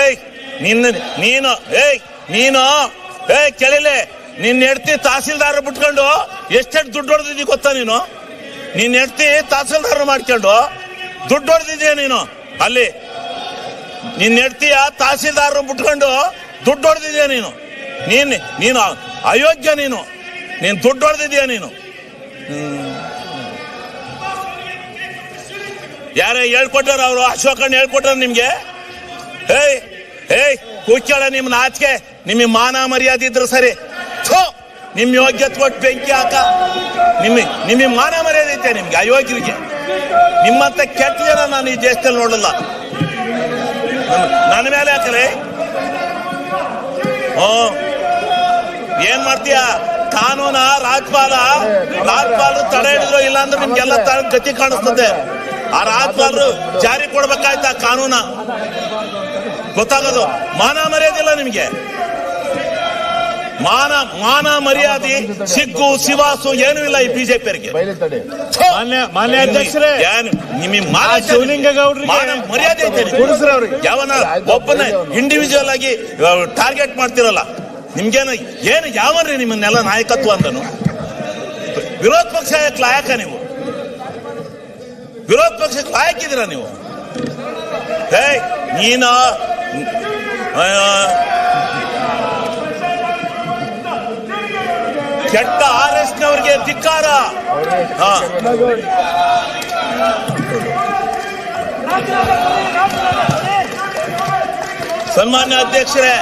ಏಯ್, ನಿನ್ನ, ನೀನು, ಏಯ್ ನೀನು, ಏಯ್, ಕೇಳಿಲೆ, ನಿನ್ನ ಹೆಡ್ತಿ ತಹಸೀಲ್ದಾರ್ ಬಿಟ್ಕೊಂಡು ಎಷ್ಟೆಷ್ಟು ದುಡ್ಡು ಹೊಡೆದಿದ್ದೀ ಗೊತ್ತಾ ನೀನು? ನಿನ್ನ ಹೆಡ್ತಿ ತಹಸೀಲ್ದಾರ್ ಮಾಡ್ಕೊಂಡು ದುಡ್ಡು ಹೊಡೆದಿದ್ಯಾ ನೀನು? ಅಲ್ಲಿ, ನಿನ್ನ ಹೆಡ್ತಿಯ ತಹಸೀಲ್ದಾರ್ ಬಿಟ್ಕೊಂಡು ದುಡ್ಡು ಹೊಡೆದಿದ್ಯಾ ನೀನು? ನೀನ್, ನೀನು ಅಯೋಗ್ಯ ನೀನು. ನೀನು ದುಡ್ಡು ಹೊಡೆದಿದ್ಯಾ ನೀನು? ಯಾರೇ ಹೇಳ್ಕೊಟ್ಟಾರ ಅವರು? ಅಶೋಕಣ್ಣ ಹೇಳ್ಕೊಟ್ಟಾರ ನಿಮ್ಗೆ? ಏಯ್ ಏಯ್, ಕೂತ್ಕೊಳ್ಳ ನಿಮ್ ನಾಚಿಕೆ ನಿಮ್ಮ ಮಾನ ಮರ್ಯಾದೆ ಇದ್ರು ಸರಿ. ಥೋ ನಿಮ್ ಯೋಗ್ಯತೆ ಕೊಟ್ಟು ಬೆಂಕಿ ಹಾಕ. ನಿಮ್ಮ ನಿಮಗೆ ಮಾನ ಮರ್ಯಾದೆ ಐತೆ ನಿಮ್ಗೆ, ಅಯೋಗ್ಯರಿಗೆ. ನಿಮ್ಮಂತ ಕೆಟ್ಟ ಜನ ನಾನು ಈ ದೇಶದಲ್ಲಿ ನೋಡಲ್ಲ. ನನ್- ನನ್ನ ಮೇಲೆ ಹಾಕಲೇ ಓ, ಏನ್ ಮಾಡ್ತೀಯ? ಕಾನೂನ, ರಾಜ್ಪಾಲ ರಾಜ್ಪಾಲ ತಡೆ ಹಿಡಿದ್ರು ಇಲ್ಲ ನಿಮ್ಗೆಲ್ಲ ತ- ಗತಿ ಕಾಣಿಸ್ತದೆ. ಆ ರಾಜ್ಪಾಲರು ಜಾರಿ ಕೊಡ್ಬೇಕಾಯ್ತ ಆ ಕಾನೂನ? ಗೊತ್ತಾಗೋದು. ಮಾನ ಮರ್ಯಾದಿಲ್ಲ ನಿಮ್ಗೆ. ಮಾನ ಮಾನ ಮರ್ಯಾದೆ ಸಿಗ್ಗು ಶಿವಾಸು ಏನೂ ಇಲ್ಲ ಈ ಬಿಜೆಪಿ ಅವರಿಗೆ ಮಾನ್ಯ ಮಾನ್ಯ ಅಧ್ಯಕ್ಷರೇ! ಮರ್ಯಾದೆ ಯಾವನ ಒಬ್ಬನ ಇಂಡಿವಿಜುವಲ್ ಆಗಿ ಟಾರ್ಗೆಟ್ ಮಾಡ್ತಿರಲ್ಲ. ನಿಮ್ಗೇನು ಏನು ಯಾವನ್ರಿ ನಿಮ್ಮನ್ನೆಲ್ಲ ನಾಯಕತ್ವ ಅಂದನು? ವಿರೋಧ ಪಕ್ಷ ಲಾಯಕ ನೀವು? ವಿರೋಧ ಪಕ್ಷಕ್ಕೆ ಲಾಯಕಿದ್ದೀರಾ ನೀವು? ಏಯ್ ನೀನ? ಕೆಟ್ಟ ಆರ್ ಎಸ್ ನವರಿಗೆ ಧಿಕ್ಕಾರ. ಹಾ. ಸನ್ಮಾನ್ಯ ಅಧ್ಯಕ್ಷರೇ,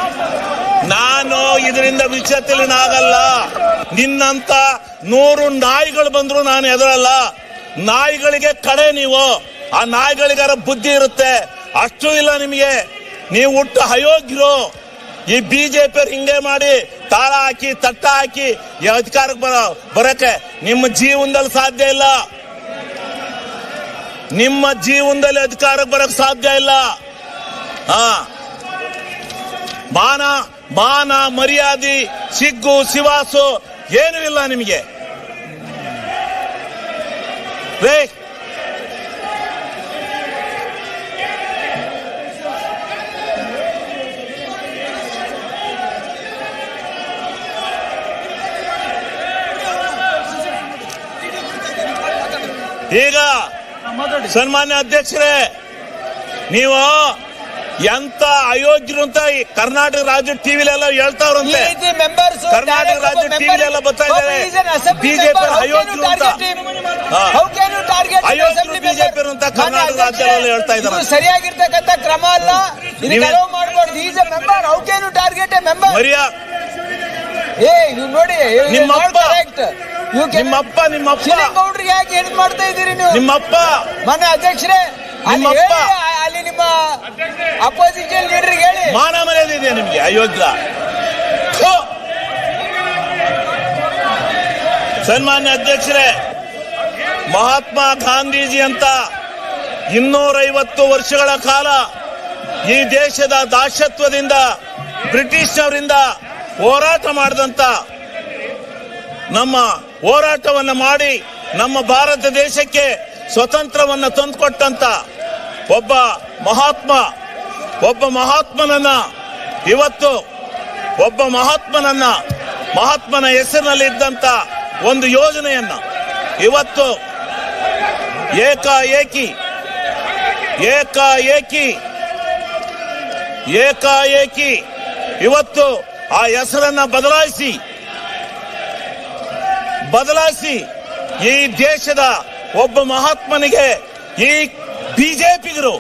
ನಾನು ಇದರಿಂದ ವಿಚಲಿತನಾಗಲ್ಲ ನಿನ್ನಂತ ನೂರು ನಾಯಿಗಳು ಬಂದ್ರು ನಾನು ಎದುರಲ್ಲ ನಾಯಿಗಳಿಗೆ ಕಡೆ ನೀವು. ಆ ನಾಯಿಗಳಿಗಾರ ಬುದ್ಧಿ ಇರುತ್ತೆ. ಅಷ್ಟು ಇಲ್ಲ ನಿಮಗೆ. ನೀವು ಹುಟ್ಟು ಅಯೋಗ್ಯರು. ಈ ಬಿಜೆಪಿ ಹಿಂಗೆ ಮಾಡಿ ತಾಳ ಹಾಕಿ, ತಟ್ಟ ಹಾಕಿ ಅಧಿಕಾರಕ್ಕೆ ಬರ ಬರಕ್ಕೆ ನಿಮ್ಮ ಜೀವನದಲ್ಲಿ ಸಾಧ್ಯ ಇಲ್ಲ. ನಿಮ್ಮ ಜೀವನದಲ್ಲಿ ಅಧಿಕಾರಕ್ಕೆ ಬರಕ್ ಸಾಧ್ಯ ಇಲ್ಲ. ಹಾ. ಮಾನ ಮಾನ ಮರ್ಯಾದೆ, ಸಿಗ್ಗು ಶಿವಾಸು ಏನೂ ಇಲ್ಲ ನಿಮಗೆ. ರೇ ಈಗ ಸನ್ಮಾನ್ಯ ಅಧ್ಯಕ್ಷರೇ ನೀವು ಎಂತ ಅಯೋಗ್ಯರು ಅಂತ ಈ ಕರ್ನಾಟಕ ರಾಜ್ಯ ಟಿವಿಲೆಲ್ಲ ಹೇಳ್ತಾವ್ರಂತೆ ಕರ್ನಾಟಕ ರಾಜ್ಯ ಟಿವಿಲೆಲ್ಲ ಬರ್ತಾ ಇದ್ದಾರೆ. ಬಿಜೆಪಿ ಅಯೋಗ್ಯರು ಅಂತ. ಸರಿಯಾಗಿರ್ತಕ್ಕಂಥ ಕ್ರಮ ಅಲ್ಲ. ಮಾಡಬಾರ್ದು. Is a member how can you target a member ಏ ನೀವು ನೋಡಿ. ಕರೆಕ್ಟ್ ಯು ನಿಮ್ಮಪ್ಪ. ನಿಮ್ಮಪ್ಪ ಗೌಡ್ರಿಗೆ ಯಾಕೆ ಏನ್ ಮಾಡ್ತಾ ಇದ್ದೀರಿ ನೀವು? ನಿಮ್ಮಪ್ಪ. ಮನೆ ಅಧ್ಯಕ್ಷರೇ ನಿಮ್ಮಪ್ಪ. ಅಲ್ಲಿ ನಿಮ್ಮ ಅಪೋಸಿಷನ್ ಲೀಡರ್ಗೆ ಹೇಳಿ. ಮಾನ ಮರ್ಯಾದೆ ಇದೆ ನಿಮ್ಗೆ ಅಯೋಗ್ಯ. ಸನ್ಮಾನ್ಯ ಅಧ್ಯಕ್ಷರೇ ಮಹಾತ್ಮ ಗಾಂಧೀಜಿ ಅಂತ ಇನ್ನೂರೈವತ್ತು ವರ್ಷಗಳ ಕಾಲ ಈ ದೇಶದ ದಾಶತ್ವದಿಂದ ಬ್ರಿಟಿಷ್ನವರಿಂದ ಹೋರಾಟ ಮಾಡಿದಂತ ನಮ್ಮ ಹೋರಾಟವನ್ನು ಮಾಡಿ ನಮ್ಮ ಭಾರತ ದೇಶಕ್ಕೆ ಸ್ವತಂತ್ರವನ್ನ ತಂದುಕೊಟ್ಟಂತ ಒಬ್ಬ ಮಹಾತ್ಮ, ಒಬ್ಬ ಮಹಾತ್ಮನನ್ನ ಇವತ್ತು ಒಬ್ಬ ಮಹಾತ್ಮನನ್ನ ಮಹಾತ್ಮನ ಹೆಸರಿನಲ್ಲಿ ಇದ್ದಂತ ಒಂದು ಯೋಜನೆಯನ್ನ ಇವತ್ತು ಏಕಾಏಕಿ. ಏಕಾಏಕಿ. ಏಕಾಏಕಿ. ಇವತ್ತು ಆ ಹೆಸರನ್ನ ಬದಲಾಯಿಸಿ. ಬದಲಾಯಿಸಿ. ಈ ದೇಶದ ಒಬ್ಬ ಮಹಾತ್ಮನಿಗೆ ಈ ಬಿಜೆಪಿಗರು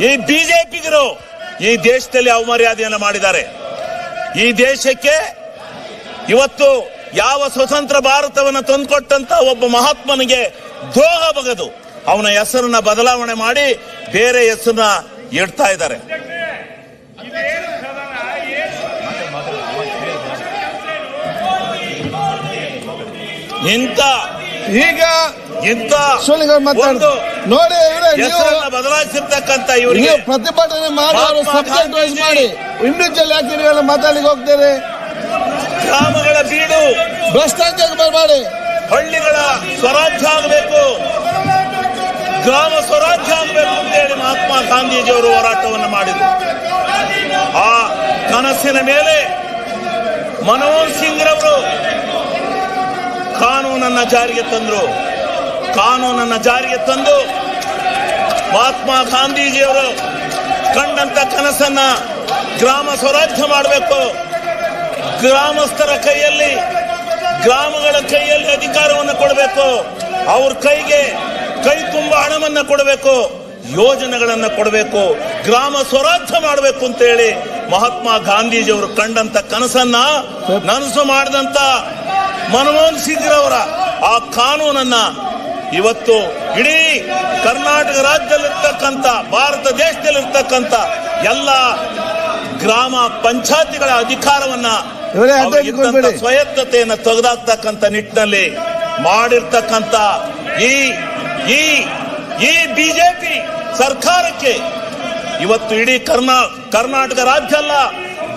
ಈ ಬಿಜೆಪಿಗರು ಈ ದೇಶದಲ್ಲಿ ಅವಮರ್ಯಾದೆಯನ್ನು ಮಾಡಿದ್ದಾರೆ. ಈ ದೇಶಕ್ಕೆ ಇವತ್ತು ಯಾವ ಸ್ವತಂತ್ರ ಭಾರತವನ್ನು ತಂದುಕೊಟ್ಟಂತ ಒಬ್ಬ ಮಹಾತ್ಮನಿಗೆ ದ್ರೋಹ ಬಗದು ಅವನ ಹೆಸರನ್ನ ಬದಲಾವಣೆ ಮಾಡಿ ಬೇರೆ ಹೆಸರನ್ನ ಇಡ್ತಾ ಇದ್ದಾರೆ ಇಂಥ ಈಗ ಇಂಥ ಶಿವಲಿಂಗ ಮಾತಾಡ ನೋಡಿ ಹೆಸರನ್ನ ಬದಲಾಯಿಸಿರ್ತಕ್ಕಂಥ ಇವರಿಗೆ ಪ್ರತಿಭಟನೆ ಮಾಡಿ ಅವರು ಸಬ್ಜೆಕ್ಟ್ ವೈಸ್. ಮಾಡಿ ಇಂಡಿವಿಜುವಲ್ ಯಾಕೆ ನೀವೆಲ್ಲ ಮಾತಾಡ್ಲಿಕ್ಕೆ ಹೋಗ್ತೀರಿ ಗ್ರಾಮಗಳ ಬೀಡು ಭ್ರಷ್ಟಾಚಾರ ಬರಬೇಡಿ ಹಳ್ಳಿಗಳ ಸ್ವರಾಜ್ಯ ಆಗಬೇಕು. ಗ್ರಾಮ ಸ್ವರಾಜ್ಯ ಆಗಬೇಕು ಅಂತೇಳಿ ಮಹಾತ್ಮ ಗಾಂಧೀಜಿಯವರು ಹೋರಾಟವನ್ನು ಮಾಡಿದರು. ಆ ಕನಸಿನ ಮೇಲೆ ಮನಮೋಹನ್ ಸಿಂಗ್ ರವರು ಕಾನೂನನ್ನ ಜಾರಿಗೆ ತಂದ್ರು. ಕಾನೂನನ್ನ ಜಾರಿಗೆ ತಂದು ಮಹಾತ್ಮ ಗಾಂಧೀಜಿಯವರು ಕಂಡಂತ ಕನಸನ್ನ ಗ್ರಾಮ ಸ್ವರಾಜ್ಯ ಮಾಡಬೇಕು. ಗ್ರಾಮಸ್ಥರ ಕೈಯಲ್ಲಿ ಗ್ರಾಮಗಳ ಕೈಯಲ್ಲಿ ಅಧಿಕಾರವನ್ನು ಕೊಡಬೇಕು. ಅವ್ರ ಕೈಗೆ ಕೈ ತುಂಬ ಹಣವನ್ನ ಕೊಡಬೇಕು. ಯೋಜನೆಗಳನ್ನ ಕೊಡಬೇಕು. ಗ್ರಾಮ ಸ್ವರಾಜ್ಯ ಮಾಡಬೇಕು ಅಂತ ಹೇಳಿ ಮಹಾತ್ಮ ಗಾಂಧೀಜಿಯವರು ಕಂಡಂತ ಕನಸನ್ನ ನನಸು ಮಾಡಿದಂತ ಮನಮೋಹನ್ ಸಿಂಗ್ ರವರ ಆ ಕಾನೂನನ್ನ ಇವತ್ತು ಇಡೀ ಕರ್ನಾಟಕ ರಾಜ್ಯದಲ್ಲಿರ್ತಕ್ಕಂಥ, ಭಾರತ ದೇಶದಲ್ಲಿರ್ತಕ್ಕಂಥ ಎಲ್ಲ ಗ್ರಾಮ ಪಂಚಾಯತಿಗಳ ಅಧಿಕಾರವನ್ನ ಸ್ವಾಯತ್ತತೆಯನ್ನು ತೆಗೆದಾಕ್ತಕ್ಕಂಥ ನಿಟ್ಟಿನಲ್ಲಿ ಮಾಡಿರ್ತಕ್ಕಂಥ ಈ ಈ ಈ ಬಿಜೆಪಿ ಸರ್ಕಾರಕ್ಕೆ ಇವತ್ತು ಇಡೀ ಕರ್ನಾ ಕರ್ನಾಟಕ ರಾಜ್ಯ ಅಲ್ಲ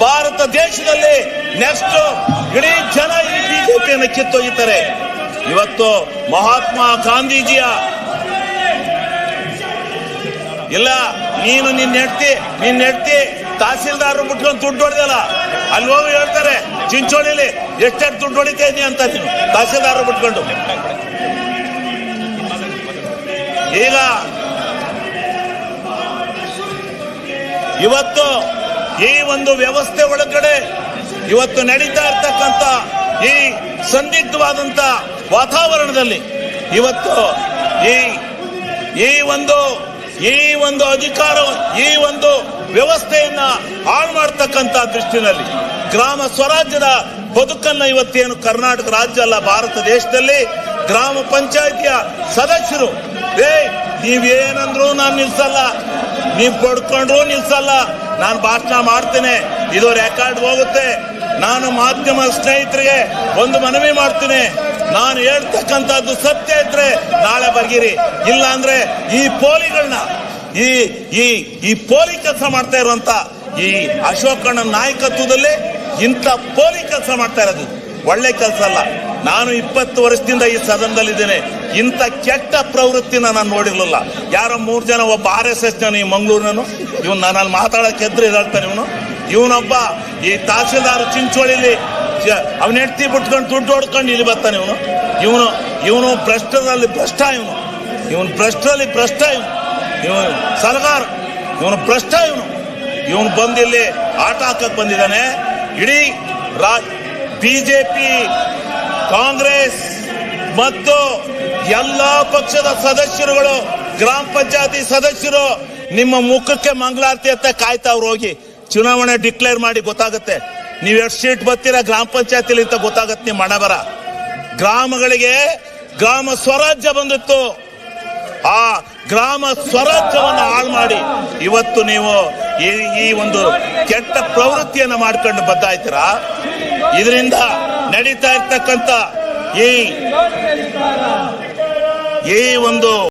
ಭಾರತ ದೇಶದಲ್ಲಿ ನೆಕ್ಸ್ಟ್ ಇಡೀ ಜನ ಈ ಬಿಜೆಪಿಯನ್ನು ಕಿತ್ತೊಗಿತಾರೆ ಇವತ್ತು ಮಹಾತ್ಮ ಗಾಂಧೀಜಿಯ ಇಲ್ಲ ನೀನು ನಿನ್ನ ನಿನ್ನೆಡ್ತಿ ನಿನ್ನ ಹೆಂಡ್ತಿ ತಹಸೀಲ್ದಾರ್ ಬಿಟ್ಕೊಂಡು ದುಡ್ಡು ಹೊಡೆದಲ್ಲ? ಅಲ್ಲಿ ಹೋಗಿ ಹೇಳ್ತಾರೆ, ಚಿಂಚೋಳಿಲಿ, ಎಷ್ಟೆಷ್ಟು ದುಡ್ಡು ಹೊಡಿತಾ ಇದೀನಿ ಅಂತ ನೀನು? ತಹಸೀಲ್ದಾರ್ ಬಿಟ್ಕೊಂಡು ಈಗ ಇವತ್ತು ಈ ಒಂದು ವ್ಯವಸ್ಥೆ ಒಳಗಡೆ ಇವತ್ತು ನಡೀತಾ ಇರ್ತಕ್ಕಂಥ ಈ ಸಂದಿಗ್ಧವಾದಂತ ವಾತಾವರಣದಲ್ಲಿ ಇವತ್ತು ಈ ಈ ಒಂದು ಈ ಒಂದು ಅಧಿಕಾರ, ಈ ಒಂದು ವ್ಯವಸ್ಥೆಯನ್ನ ಹಾಳು ಮಾಡ್ತಕ್ಕಂಥ ದೃಷ್ಟಿನಲ್ಲಿ ಗ್ರಾಮ ಸ್ವರಾಜ್ಯದ ಬದುಕನ್ನ ಇವತ್ತೇನು ಕರ್ನಾಟಕ ರಾಜ್ಯ ಅಲ್ಲ, ಭಾರತ ದೇಶದಲ್ಲಿ ಗ್ರಾಮ ಪಂಚಾಯಿತಿಯ ಸದಸ್ಯರು, ಏ, ನೀವೇನಂದ್ರು ನಾನು ನಿಲ್ಸಲ್ಲ, ನೀವು ಪಡ್ಕೊಂಡ್ರು ನಿಲ್ಸಲ್ಲ, ನಾನು ಭಾಷಣ ಮಾಡ್ತೇನೆ, ಇದು ರೆಕಾರ್ಡ್ ಹೋಗುತ್ತೆ, ನಾನು ಮಾಧ್ಯಮ ಸ್ನೇಹಿತರಿಗೆ ಒಂದು ಮನವಿ ಮಾಡ್ತೀನಿ, ನಾನು ಹೇಳ್ತಕ್ಕಂಥದ್ದು ಸತ್ಯ ಇದ್ರೆ ನಾಳೆ ಬರ್ಗಿರಿ ಇಲ್ಲ ಅಂದ್ರೆ ಈ ಪೋಲಿಗಳನ್ನ ಈ ಈ ಈ ಪೋಲಿ ಕೆಲಸ ಮಾಡ್ತಾ ಇರುವಂತ ಈ ಅಶೋಕಣ್ಣ ನಾಯಕತ್ವದಲ್ಲಿ ಇಂಥ ಪೋಲಿ ಕೆಲಸ ಮಾಡ್ತಾ ಇರೋದು. ಒಳ್ಳೆ ಕೆಲಸ ಅಲ್ಲ. ನಾನು ಇಪ್ಪತ್ತು ವರ್ಷದಿಂದ ಈ ಸದನದಲ್ಲಿದ್ದೇನೆ. ಇಂಥ ಕೆಟ್ಟ ಪ್ರವೃತ್ತಿನ ನಾನು ನೋಡಿರ್ಲಿಲ್ಲ. ಯಾರೋ ಮೂರು ಜನ ಒಬ್ಬ ಆರ್ ಎಸ್ ಎಸ್ ಜನ ಈ ಮಂಗಳೂರಿನನು ಇವನು ನಾನು ಮಾತಾಡಕ್ಕೆ ಎದ್ರು ಇದಾಳ್ತಾನೆ ಇವನು. ಇವನೊಬ್ಬ ಈ ತಹಸೀಲ್ದಾರ್ ಚಿಂಚೋಳಿಲಿ ಅವನ ಹೆಂಡತಿ ಬಿಟ್ಕೊಂಡು ದುಡ್ಡು ಹೊಡ್ಕೊಂಡು ಇಲ್ಲಿ ಬರ್ತಾನೆ ಇವನು. ಇವನು ಇವನು ಭ್ರಷ್ಟದಲ್ಲಿ ಭ್ರಷ್ಟ ಇವನು. ಇವನು ಭ್ರಷ್ಟರಲ್ಲಿ ಭ್ರಷ್ಟ ಇವನು. ಇವನು ಸಲಗಾರ. ಇವನು ಭ್ರಷ್ಟ ಇವನು. ಇವನು ಬಂದಿಲ್ಲಿ ಆಟ ಹಾಕಕ್ ಬಂದಿದ್ದಾನೆ. ಇಡೀ ರಾ, ಬಿಜೆಪಿ, ಕಾಂಗ್ರೆಸ್ ಮತ್ತು ಎಲ್ಲಾ ಪಕ್ಷದ ಸದಸ್ಯರುಗಳು, ಗ್ರಾಮ ಪಂಚಾಯತಿ ಸದಸ್ಯರು ನಿಮ್ಮ ಮುಖಕ್ಕೆ ಮಂಗಳಾರತಿ ಅಂತ ಕಾಯ್ತಾವ್ರು ಹೋಗಿ ಚುನಾವಣೆ ಡಿಕ್ಲೇರ್ ಮಾಡಿ ಗೊತ್ತಾಗುತ್ತೆ. ನೀವು ಎಷ್ಟು ಸೀಟ್ ಬರ್ತೀರಾ ಗ್ರಾಮ ಪಂಚಾಯತಿಲಿ ಅಂತ ಗೊತ್ತಾಗತ್ತೆ ನಿಮ್ಮ ಹಣ ಬರ ಗ್ರಾಮಗಳಿಗೆ ಗ್ರಾಮ ಸ್ವರಾಜ್ಯ ಬಂದಿತ್ತು. ಆ ಗ್ರಾಮ ಸ್ವರಾಜ್ಯವನ್ನು ಹಾಳು ಮಾಡಿ ಇವತ್ತು ನೀವು ಈ ಒಂದು ಕೆಟ್ಟ ಪ್ರವೃತ್ತಿಯನ್ನು ಮಾಡ್ಕೊಂಡು ಬದ್ದಾಯ್ತೀರಾ? ಇದರಿಂದ ನಡೀತಾ ಇರ್ತಕ್ಕಂಥ ಈ ಈ ಒಂದು